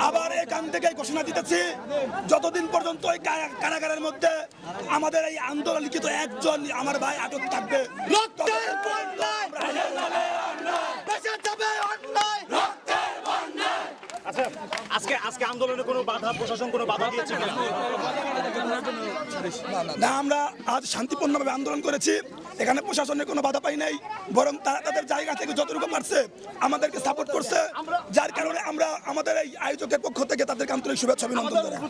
আবার এখান থেকে ঘোষণা দিতেছি যতদিন পর্যন্ত কা- কারাগারের মধ্যে আমাদের এই আন্দোলন লিখিত একজন আমার ভাই আটক থাকবে আচ্ছা আজকে আজকে আন্দোলনে কোনো বাধা প্রশাসন কোনো বাধা দিয়েছে না আমরা আজ শান্তিপূর্ণভাবে আন্দোলন করেছি। এখানে প্রশাসনের কোনো বাধা পাই নাই বরং তারা তাদের জায়গা থেকে যতটুকু পারছে আমাদেরকে সাপোর্ট করছে। যার কারণে আমরা আমাদের এই আয়োজকের পক্ষ থেকে তাদেরকে আন্তরিক শুভেচ্ছা অভিনন্দন জানাই।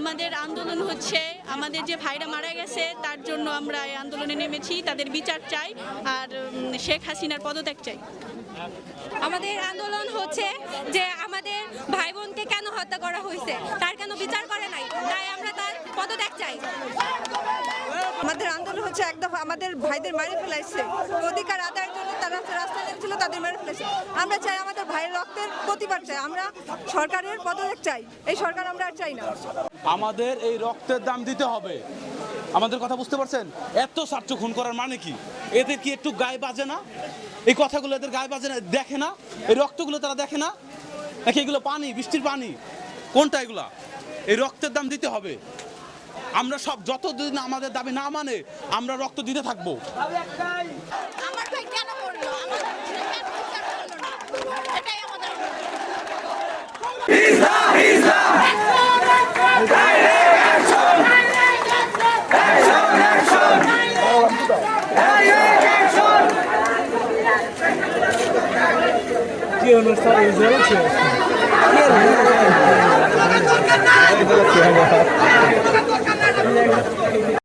আমাদের আন্দোলন হচ্ছে আমাদের যে ভাইরা মারা গেছে তার জন্য আমরা এই আন্দোলনে নেমেছি তাদের বিচার চাই আর শেখ হাসিনার পদত্যাগ চাই। আমাদের আন্দোলন হচ্ছে যে আমাদের ভাই বোনকে কেন হত্যা করা হয়েছে? তার কেন বিচার করে নাই? তাই আমরা তার পদত্যাগ চাই আন্দোলন হচ্ছে একদম আমাদের ভাইদের মেরে ফেলাইছে। অধিকার আদায়ের জন্য তারা রাস্তায় নেমেছিল তাদের মেরে ফেলেছে। আমরা চাই আমাদের ভাইয়ের রক্তের প্রতিবাদ চাই। আমরা সরকারের পদত্যাগ চাই। এই সরকার আমরা আর চাই না। আমাদের এই রক্তের দাম দিতে হবে। আমাদের কথা বুঝতে পারছেন? এত ছাত্র খুন করার মানে কি? এদের কি একটু গায়ে বাজে না? এই কথাগুলো এদের গায়ে বাজে না, দেখে না? এই রক্তগুলো তারা দেখে না? নাকি এগুলো পানি, বৃষ্টির পানি? কোনটা এগুলা? এই রক্তের দাম দিতে হবে। আমরা সব যতদিন আমাদের দাবি না মানে আমরা রক্ত দিতে থাকব। অনুষ্ঠান